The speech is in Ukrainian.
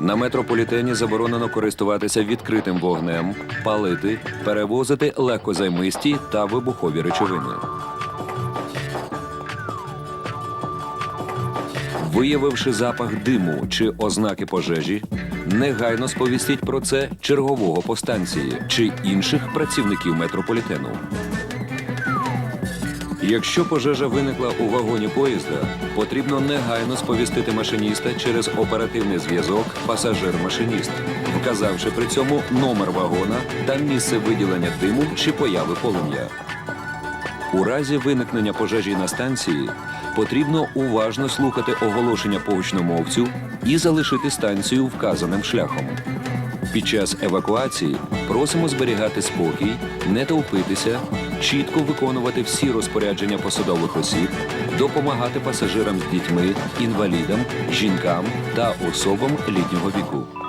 На метрополітені заборонено користуватися відкритим вогнем, палити, перевозити легкозаймисті та вибухові речовини. Виявивши запах диму чи ознаки пожежі, негайно сповістіть про це чергового по станції чи інших працівників метрополітену. Якщо пожежа виникла у вагоні поїзда, потрібно негайно сповістити машиніста через оперативний зв'язок пасажир-машиніст, вказавши при цьому номер вагона та місце виділення диму чи появи полум'я. У разі виникнення пожежі на станції потрібно уважно слухати оголошення поручномовцю і залишити станцію вказаним шляхом. Під час евакуації просимо зберігати спокій, не товпитися, чітко виконувати всі розпорядження посадових осіб, допомагати пасажирам з дітьми, інвалідам, жінкам та особам літнього віку.